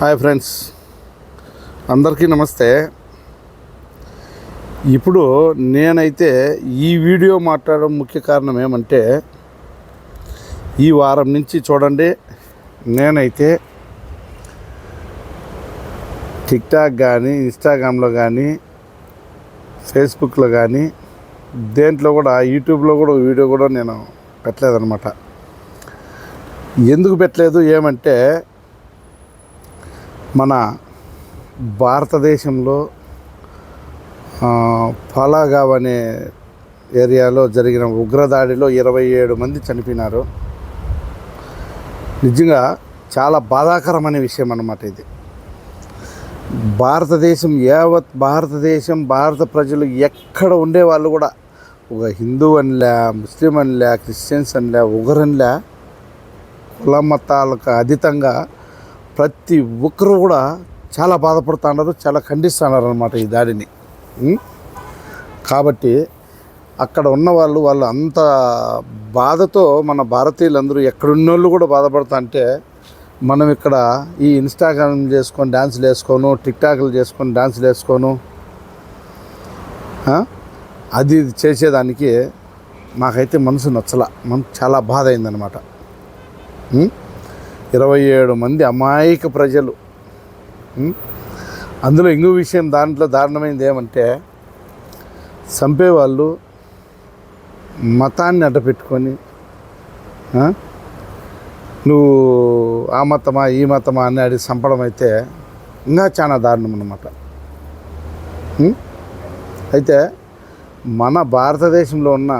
Hi friends. అందరికీ నమస్తే. ఇప్పుడు నేనైతే ఈ వీడియో మాట్లాడడం ముఖ్య కారణం ఏమంటే ఈ వారం నుంచి చూడండి నేనైతే టిక్టాక్ కానీ ఇన్స్టాగ్రామ్లో కానీ ఫేస్బుక్లో కానీ దేంట్లో కూడా యూట్యూబ్లో కూడా వీడియో కూడా నేను పెట్టలేదన్నమాట. ఎందుకు పెట్టలేదు? ఏమంటే మన భారతదేశంలో పలాగావ్ పాలాగావ్ అనే ఏరియాలో జరిగిన ఉగ్రదాడిలో ఇరవై ఏడు మంది చనిపోయినారు. నిజంగా చాలా బాధాకరమైన విషయం అన్నమాట ఇది. భారతదేశం యావత్ భారతదేశం భారత ప్రజలు ఎక్కడ ఉండే వాళ్ళు కూడా ఒక హిందూ అనిలే ముస్లిం అనిలే క్రిస్టియన్స్ అనిలే ఉగరనిలే కుల మతాలకు అతీతంగా ప్రతి ఒక్కరూ కూడా చాలా బాధపడుతున్నారు చాలా ఖండిస్తున్నారు అనమాట ఈ దాడిని. కాబట్టి అక్కడ ఉన్న వాళ్ళు వాళ్ళు అంత బాధతో మన భారతీయులందరూ ఎక్కడున్నోళ్ళు కూడా బాధపడతా అంటే మనం ఇక్కడ ఈ ఇన్స్టాగ్రామ్ చేసుకొని డ్యాన్సులు వేసుకోను టిక్టాక్లు చేసుకొని డ్యాన్సులు వేసుకోను. అది ఇది చేసేదానికి నాకైతే మనసు నచ్చల మనకు చాలా బాధ అయిందనమాట ఇరవై ఏడు మంది అమాయక ప్రజలు. అందులో ఇంకో విషయం దాంట్లో దారుణమైనది ఏమంటే చంపేవాళ్ళు మతాన్ని అడ్డపెట్టుకొని నువ్వు ఆ మతమా ఈ మతమా అని అడిగి చంపడం అయితే ఇంకా చాలా దారుణం అన్నమాట. అయితే మన భారతదేశంలో ఉన్న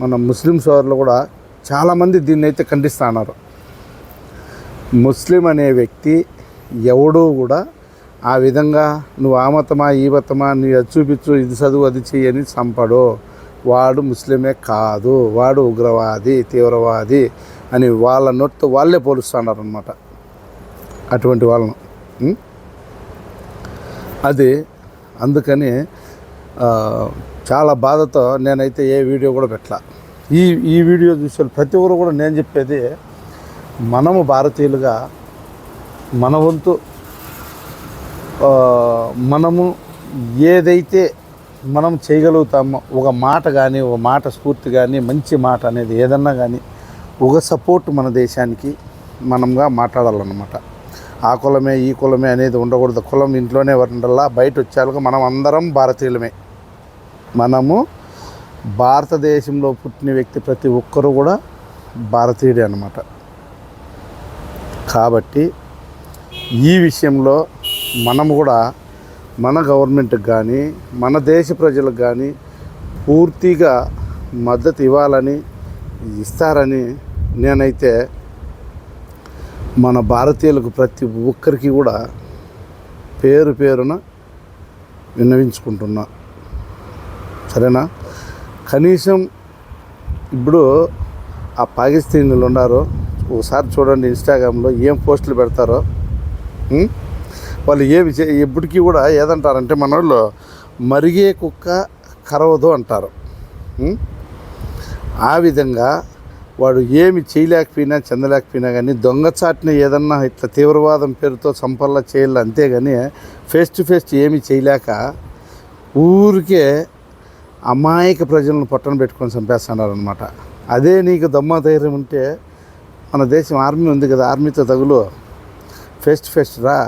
మన ముస్లిం సోదరులు కూడా చాలామంది దీన్ని అయితే ఖండిస్తున్నారు ముస్లిం అనే వ్యక్తి ఎవడూ కూడా ఆ విధంగా నువ్వు ఆ మతమా ఈ మతమా నీ అది చూపించు ఇది చదువు అది చెయ్యని చంపడు. వాడు ముస్లిమే కాదు. వాడు ఉగ్రవాది తీవ్రవాది అని వాళ్ళ నొట్టు వాళ్ళే పోలుస్తున్నారు అనమాట అటువంటి వాళ్ళను. అది అందుకని చాలా బాధతో నేనైతే ఏ వీడియో కూడా పెట్టలా. ఈ ఈ వీడియో చూసే ప్రతి ఒక్కరు కూడా నేను చెప్పేది మనము భారతీయులుగా మన వంతు మనము ఏదైతే మనం చేయగలుగుతామో ఒక మాట కానీ ఒక మాట స్ఫూర్తి కానీ మంచి మాట అనేది ఏదన్నా కానీ ఒక సపోర్ట్ మన దేశానికి మనంగా మాట్లాడాలన్నమాట. ఆ కులమే ఈ కులమే అనేది ఉండకూడదు. కులం ఇంట్లోనే ఉండాలా బయట వచ్చాక మనం అందరం భారతీయులమే. మనము భారతదేశంలో పుట్టిన వ్యక్తి ప్రతి ఒక్కరు కూడా భారతీయుడే అన్నమాట. కాబట్టి ఈ విషయంలో మనం కూడా మన గవర్నమెంట్కి కానీ మన దేశ ప్రజలకు కానీ పూర్తిగా మద్దతు ఇవ్వాలని ఇస్తారని నేనైతే మన భారతీయులకు ప్రతి ఒక్కరికి కూడా పేరు పేరున విన్నవించుకుంటున్నా. సరేనా? కనీసం ఇప్పుడు ఆ పాకిస్తానీలు ఉన్నారు ఒకసారి చూడండి ఇన్స్టాగ్రామ్లో ఏం పోస్టులు పెడతారో. వాళ్ళు ఏమి చే ఇప్పటికీ కూడా ఏదంటారంటే మన వాళ్ళు మరిగే కుక్క కరవదు అంటారు. ఆ విధంగా వాడు ఏమి చేయలేకపోయినా చెందలేకపోయినా కానీ దొంగచాటున ఏదన్నా ఇట్లా తీవ్రవాదం పేరుతో సంపల్ల చేయాలి అంతేగాని ఫేస్ టు ఫేస్ ఏమి చేయలేక ఊరికే అమాయక ప్రజలను పట్టణ పెట్టుకొని చంపేస్తున్నారు అనమాట అదే నీకు దమ్మ ధైర్యం ఉంటే మన దేశం ఆర్మీ ఉంది కదా ఆర్మీతో తగులు. ఫెస్ట్ ఫెస్ట్ రా.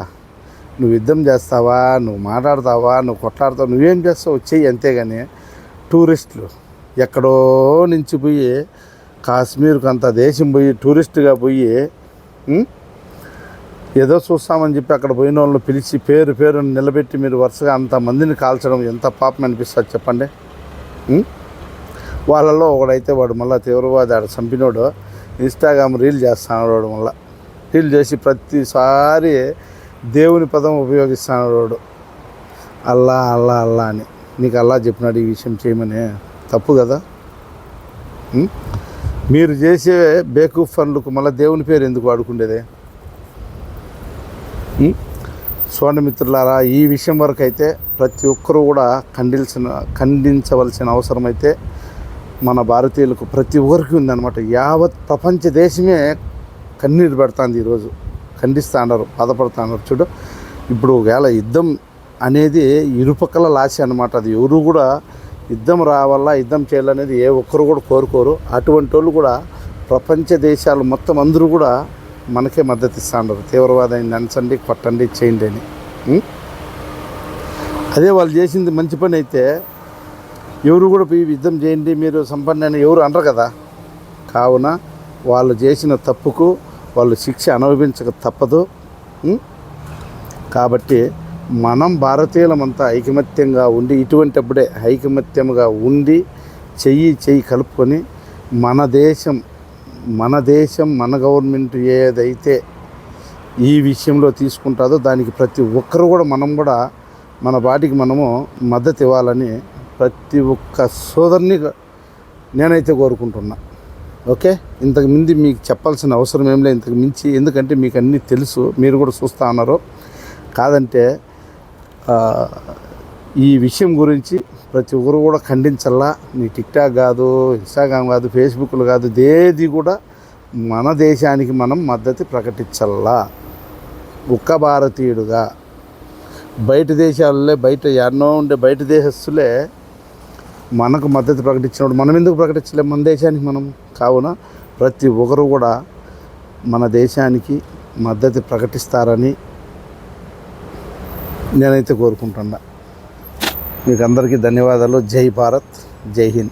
నువ్వు యుద్ధం చేస్తావా నువ్వు మాట్లాడతావా నువ్వు కొట్లాడతావు నువ్వేం చేస్తావు చెయ్యి అంతేగాని టూరిస్టులు ఎక్కడో నుంచి పోయి కాశ్మీర్కి అంత దేశం పోయి టూరిస్ట్గా పోయి ఏదో చూస్తామని చెప్పి అక్కడ పోయిన వాళ్ళని పిలిచి పేరు పేరు నిలబెట్టి మీరు వరుసగా అంతమందిని కాల్చడం ఎంత పాపం అనిపిస్తుంది చెప్పండి? వాళ్ళల్లో వాళ్ళలో ఒకడైతే వాడు మళ్ళీ తీవ్రవాది ఆడ చంపినోడు. ఇన్స్టాగ్రామ్ రీల్ చేస్తాను రోడ్డు మళ్ళీ రీల్ చేసి ప్రతిసారి దేవుని పదం ఉపయోగిస్తాను రోడ్డు. అల్లా అల్లా అల్లా అని. నీకు అల్లా చెప్పినాడు ఈ విషయం చేయమని. తప్పు కదా? మీరు చేసే బేకూఫ్ పనులకు మళ్ళీ దేవుని పేరు ఎందుకు వాడుకుండేది? ఉం? చూడండి మిత్రులారా ఈ విషయం వరకు అయితే ప్రతి ఒక్కరూ కూడా ఖండించిన ఖండించవలసిన అవసరం అయితే మన భారతీయులకు ప్రతి ఒక్కరికి ఉందన్నమాట. యావత్ ప్రపంచ దేశమే కన్నీరు పెడుతుంది ఈరోజు. ఖండిస్తున్నారు బాధపడుతున్నారు చూడు ఇప్పుడు ఒకవేళ యుద్ధం అనేది ఇరుపక్కల లాసి అనమాట అది ఎవరు కూడా యుద్ధం రావాలా యుద్ధం చేయాలనేది ఏ ఒక్కరు కూడా కోరుకోరు. అటువంటి వాళ్ళు కూడా ప్రపంచ దేశాలు మొత్తం అందరూ కూడా మనకే మద్దతు ఇస్తున్నారు తీవ్రవాదాన్ని నంచండి కొట్టండి చేయండి అని. అదే వాళ్ళు చేసింది మంచి పని అయితే ఎవరు కూడా పోయి యుద్ధం చేయండి మీరు సంపన్న ఎవరు అనరు కదా. కావున వాళ్ళు చేసిన తప్పుకు వాళ్ళు శిక్ష అనుభవించక తప్పదు. కాబట్టి మనం భారతీయులమంతా ఐకమత్యంగా ఉండి ఇటువంటిప్పుడే ఐకమత్యంగా ఉండి చెయ్యి చెయ్యి కలుపుకొని మన దేశం మన దేశం మన గవర్నమెంట్ ఏదైతే ఈ విషయంలో తీసుకుంటుందో దానికి ప్రతి ఒక్కరు కూడా మనం కూడా మన వాటికి మనము మద్దతు ఇవ్వాలని ప్రతి ఒక్క సోదరిని నేనైతే కోరుకుంటున్నా. ఓకే? ఇంతకు మించి మీకు చెప్పాల్సిన అవసరం ఏం లేదు. ఇంతకు మించి ఎందుకంటే మీకు అన్నీ తెలుసు. మీరు కూడా చూస్తూ ఉన్నారు. కాదంటే ఈ విషయం గురించి ప్రతి ఒక్కరు కూడా ఖండించల్లా. నీ టిక్టాక్ కాదు ఇన్స్టాగ్రామ్ కాదు ఫేస్బుక్లు కాదు దేది కూడా మన దేశానికి మనం మద్దతు ప్రకటించల్లా. ఒక్క భారతీయుడుగా. బయట దేశాలే బయట ఎన్నో ఉండే బయట దేశస్తులే మనకు మద్దతు ప్రకటించినప్పుడు మనం ఎందుకు ప్రకటించలేము మన దేశానికి మనం కావున ప్రతి ఒక్కరు కూడా మన దేశానికి మద్దతు ప్రకటిస్తారని నేనైతే కోరుకుంటున్నా. మీకు అందరికీ ధన్యవాదాలు. జై భారత్. జై హింద్.